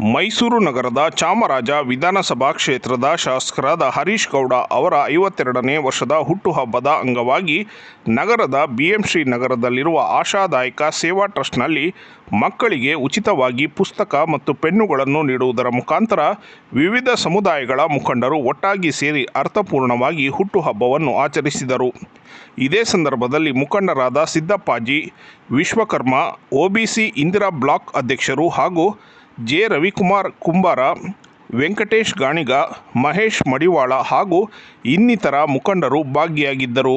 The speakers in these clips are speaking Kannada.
ಮೈಸೂರು ನಗರದ ಚಾಮರಾಜ ವಿಧಾನಸಭಾ ಕ್ಷೇತ್ರದ ಶಾಸಕರಾದ ಹರೀಶ್ ಗೌಡ ಅವರ ಐವತ್ತೆರಡನೇ ವರ್ಷದ ಹುಟ್ಟುಹಬ್ಬದ ಅಂಗವಾಗಿ ನಗರದ ಬಿಎಂಶ್ರೀ ನಗರದಲ್ಲಿರುವ ಆಶಾದಾಯಕ ಸೇವಾ ಟ್ರಸ್ಟ್ನಲ್ಲಿ ಮಕ್ಕಳಿಗೆ ಉಚಿತವಾಗಿ ಪುಸ್ತಕ ಮತ್ತು ಪೆನ್ನುಗಳನ್ನು ನೀಡುವುದರ ಮುಖಾಂತರ ವಿವಿಧ ಸಮುದಾಯಗಳ ಮುಖಂಡರು ಒಟ್ಟಾಗಿ ಸೇರಿ ಅರ್ಥಪೂರ್ಣವಾಗಿ ಹುಟ್ಟುಹಬ್ಬವನ್ನು ಆಚರಿಸಿದರು. ಇದೇ ಸಂದರ್ಭದಲ್ಲಿ ಮುಖಂಡರಾದ ಸಿದ್ದಪ್ಪಾಜಿ, ವಿಶ್ವಕರ್ಮ ಒಬಿಸಿ ಇಂದಿರಾ ಬ್ಲಾಕ್ ಅಧ್ಯಕ್ಷರು ಹಾಗೂ ಜೆ. ರವಿಕುಮಾರ್ ಕುಂಬಾರ ವೆಂಕಟೇಶ್ ಗಾಣಿಗ ಮಹೇಶ್ ಮಡಿವಾಳ ಹಾಗೂ ಇನ್ನಿತರ ಮುಖಂಡರು ಭಾಗಿಯಾಗಿದ್ದರು.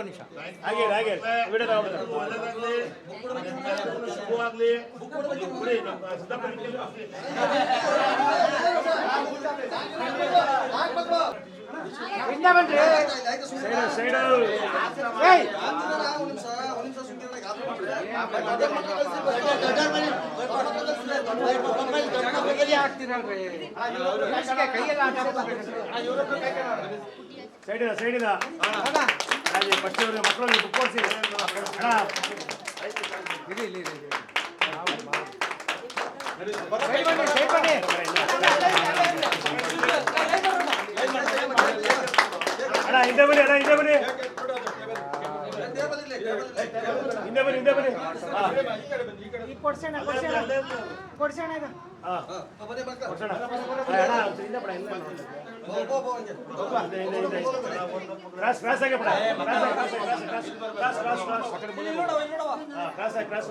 ನಿಮಿಷ ಹಾಗೆ ಹಾಗೆ ಸೈಡ್ ಸೈಡ್ ಸೈಡಿದ ಸೈಡಿದ ಫಸ್ಟ್ ಬುಕ್ ಇರಿ ಇಲ್ಲಿ ಅಣ್ಣ ಬನ್ನಿ ಅಣ್ಣ ಬನ್ನಿ. ಹಿಂದೆ ಬನ್ನಿ ಹಿಂದೆ ಬನ್ನಿ ಹಾ. ಕೊಡ್ಸೋಣ ಕೊಡ್ಸೋಣ ಕೊಡ್ಸೋಣ ಇದು. ಕೊಡ್ಸೋಣ. ಹಿಂದೆ ಬಿಡ, ಹಿಂದೆ. ಕ್ರಾಸ್ ಕ್ರಾಸ್ ಆಗಿ ಬಿಡ cross cross cross cross cross cross cross ಆಗಿ, ಕ್ರಾಸ್ ಕ್ರಾಸ್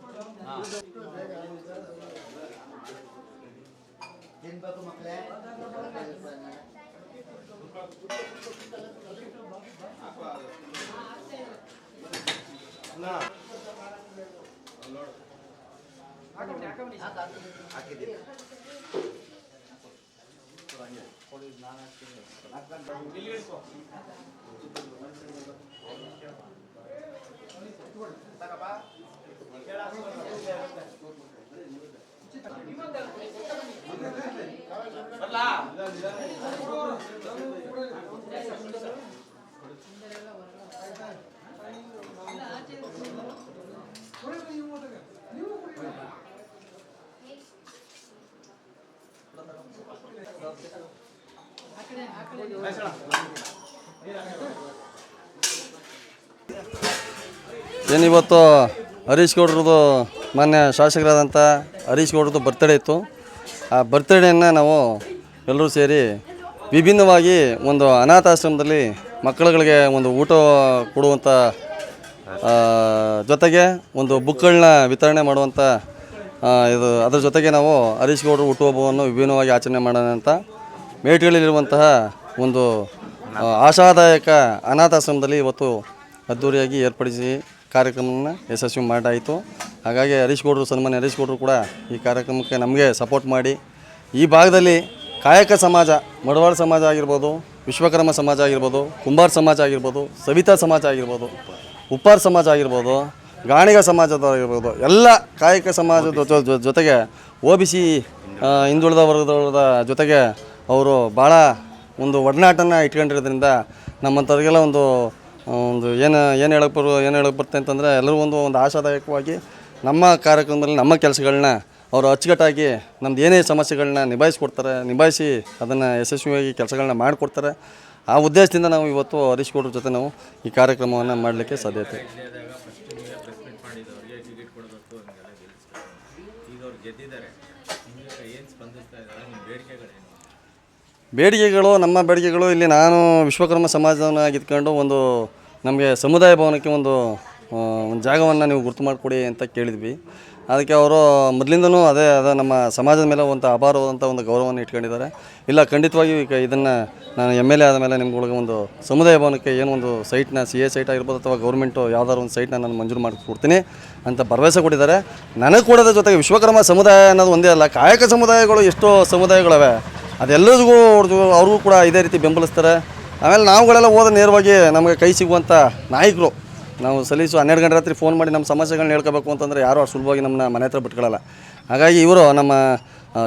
ಹೆಣ್ಬೇಕು ಮಕ್ಕಳೇ ಹಾಕಿದ್ದೀನಿ ತಗಪ್ಪ ಏನಿವತ್ತು ಹರೀಶ್ ಗೌಡ್ರದ್ದು ಮಾನ್ಯ ಶಾಸಕರಾದಂಥ ಹರೀಶ್ ಗೌಡ್ರದ್ದು ಬರ್ತ್ಡೇ ಇತ್ತು. ಆ ಬರ್ತ್ಡೇಯನ್ನು ನಾವು ಎಲ್ಲರೂ ಸೇರಿ ವಿಭಿನ್ನವಾಗಿ ಒಂದು ಅನಾಥಾಶ್ರಮದಲ್ಲಿ ಮಕ್ಕಳುಗಳಿಗೆ ಒಂದು ಊಟ ಕೊಡುವಂಥ ಜೊತೆಗೆ ಒಂದು ಬುಕ್ಗಳನ್ನ ವಿತರಣೆ ಮಾಡುವಂಥ ಇದು ಅದರ ಜೊತೆಗೆ ನಾವು ಹರೀಶ್ ಗೌಡ್ರ ಹುಟ್ಟುಹಬ್ಬವನ್ನು ವಿಭಿನ್ನವಾಗಿ ಆಚರಣೆ ಮಾಡೋಣ ಅಂತ ಮೇಟ್ಗಳಲ್ಲಿರುವಂತಹ ಒಂದು ಆಶಾದಾಯಕ ಅನಾಥಾಶ್ರಮದಲ್ಲಿ ಇವತ್ತು ಅದ್ದೂರಿಯಾಗಿ ಏರ್ಪಡಿಸಿ ಕಾರ್ಯಕ್ರಮವನ್ನು ಯಶಸ್ವಿ ಮಾಡಾಯಿತು. ಹಾಗಾಗಿ ಹರೀಶ್ ಗೌಡರು ಸನ್ಮಾನ್ಯ ಹರೀಶ್ ಗೌಡರು ಕೂಡ ಈ ಕಾರ್ಯಕ್ರಮಕ್ಕೆ ನಮಗೆ ಸಪೋರ್ಟ್ ಮಾಡಿ. ಈ ಭಾಗದಲ್ಲಿ ಕಾಯಕ ಸಮಾಜ, ಮಡವಾಳ ಸಮಾಜ ಆಗಿರ್ಬೋದು, ವಿಶ್ವಕರ್ಮ ಸಮಾಜ ಆಗಿರ್ಬೋದು, ಕುಂಬಾರ ಸಮಾಜ ಆಗಿರ್ಬೋದು, ಸವಿತಾ ಸಮಾಜ ಆಗಿರ್ಬೋದು, ಉಪ್ಪಾರ ಸಮಾಜ ಆಗಿರ್ಬೋದು, ಗಾಣಿಗ ಸಮಾಜದವರಾಗಿರ್ಬೋದು ಎಲ್ಲ ಕಾಯಕ ಸಮಾಜದ ಜೊತೆಗೆ ಒ ಬಿ ಸಿ ಹಿಂದುಳಿದ ವರ್ಗದವರದ ಜೊತೆಗೆ ಅವರು ಭಾಳ ಒಂದು ಒಡನಾಟನ ಇಟ್ಕೊಂಡಿರೋದ್ರಿಂದ ನಮ್ಮಂಥವ್ರಿಗೆಲ್ಲ ಒಂದು ಒಂದು ಏನು ಏನು ಹೇಳಕ್ಕೆ ಬರು ಏನು ಹೇಳಕ್ಕೆ ಬರುತ್ತೆ ಅಂತಂದರೆ ಎಲ್ಲರೂ ಒಂದು ಒಂದು ಆಶಾದಾಯಕವಾಗಿ ನಮ್ಮ ಕಾರ್ಯಕ್ರಮದಲ್ಲಿ ನಮ್ಮ ಕೆಲಸಗಳನ್ನ ಅವರು ಅಚ್ಚುಕಟ್ಟಾಗಿ ನಮ್ದು ಏನೇ ಸಮಸ್ಯೆಗಳನ್ನ ನಿಭಾಯಿಸ್ಕೊಡ್ತಾರೆ, ನಿಭಾಯಿಸಿ ಅದನ್ನು ಯಶಸ್ವಿಯಾಗಿ ಕೆಲಸಗಳನ್ನ ಮಾಡಿಕೊಡ್ತಾರೆ. ಆ ಉದ್ದೇಶದಿಂದ ನಾವು ಇವತ್ತು ಹರೀಶ್ ಗೌಡ್ರ ಜೊತೆ ನಾವು ಈ ಕಾರ್ಯಕ್ರಮವನ್ನು ಮಾಡಲಿಕ್ಕೆ ಸಾಧ್ಯತೆ ಬೇಡಿಕೆಗಳು, ನಮ್ಮ ಬೇಡಿಕೆಗಳು, ಇಲ್ಲಿ ನಾನು ವಿಶ್ವಕರ್ಮ ಸಮಾಜವನ್ನಾಗಿದ್ಕೊಂಡು ಒಂದು ನಮಗೆ ಸಮುದಾಯ ಭವನಕ್ಕೆ ಒಂದು ಒಂದು ಜಾಗವನ್ನು ನೀವು ಗುರುತು ಮಾಡಿಕೊಡಿ ಅಂತ ಕೇಳಿದ್ವಿ. ಅದಕ್ಕೆ ಅವರು ಮೊದಲಿಂದನೂ ಅದೇ ಅದ ನಮ್ಮ ಸಮಾಜದ ಮೇಲೆ ಒಂದು ಅಪಾರವಾದಂಥ ಒಂದು ಗೌರವವನ್ನು ಇಟ್ಕೊಂಡಿದ್ದಾರೆ. ಇಲ್ಲ, ಖಂಡಿತವಾಗಿಯೂ ಈಗ ಇದನ್ನು ನಾನು ಎಂ ಎಲ್ ಎ ಆದ ಮೇಲೆ ನಿಮ್ಗಳಿಗೆ ಒಂದು ಸಮುದಾಯ ಭವನಕ್ಕೆ ಏನು ಒಂದು ಸೈಟ್ನ ಸಿ ಎ ಸೈಟ್ ಆಗಿರ್ಬೋದು ಅಥವಾ ಗೌರ್ಮೆಂಟು ಯಾವ್ದಾದ್ರು ಒಂದು ಸೈಟ್ನ ನಾನು ಮಂಜೂರು ಮಾಡಿಕೊಡ್ತೀನಿ ಅಂತ ಭರವಸೆ ಕೊಟ್ಟಿದ್ದಾರೆ. ನನಗೆ ಕೊಡೋದ್ರ ಜೊತೆಗೆ ವಿಶ್ವಕರ್ಮ ಸಮುದಾಯ ಅನ್ನೋದು ಒಂದೇ ಅಲ್ಲ, ಕಾಯಕ ಸಮುದಾಯಗಳು ಎಷ್ಟೋ ಸಮುದಾಯಗಳವೆ. ಅದೆಲ್ಲರಿಗೂ ಅವ್ರದ್ದು ಅವ್ರಿಗೂ ಕೂಡ ಇದೇ ರೀತಿ ಬೆಂಬಲಿಸ್ತಾರೆ. ಆಮೇಲೆ ನಾವುಗಳೆಲ್ಲ ಹೋದ ನೇರವಾಗಿ ನಮಗೆ ಕೈ ಸಿಗುವಂಥ ನಾಯಕರು, ನಾವು ಸಲೀಸು ಹನ್ನೆರಡು ಗಂಟೆ ರಾತ್ರಿ ಫೋನ್ ಮಾಡಿ ನಮ್ಮ ಸಮಸ್ಯೆಗಳನ್ನ ಹೇಳ್ಕೋಬೇಕು ಅಂತಂದರೆ ಯಾರು ಅಷ್ಟು ಸುಲಭವಾಗಿ ನಮ್ಮನ್ನ ಮನೆ ಹತ್ರ ಬಿಟ್ಕೊಳ್ಳಲ್ಲ ಹಾಗಾಗಿ ಇವರು ನಮ್ಮ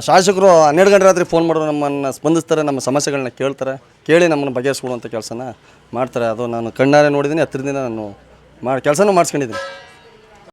ಶಾಸಕರು ಹನ್ನೆರಡು ಗಂಟೆ ರಾತ್ರಿ ಫೋನ್ ಮಾಡೋರು ನಮ್ಮನ್ನು ಸ್ಪಂದಿಸ್ತಾರೆ, ನಮ್ಮ ಸಮಸ್ಯೆಗಳನ್ನ ಕೇಳ್ತಾರೆ, ಕೇಳಿ ನಮ್ಮನ್ನು ಬಗೆಹರಿಸ್ಕೊಡುವಂಥ ಕೆಲಸನ ಮಾಡ್ತಾರೆ. ಅದು ನಾನು ಕಣ್ಣಾರೆ ನೋಡಿದ್ದೀನಿ, ಹತ್ತಿರದಿಂದ ನಾನು ಮಾಡಿ, ಕೆಲಸನೂ ಮಾಡಿಸ್ಕೊಂಡಿದ್ದೀನಿ.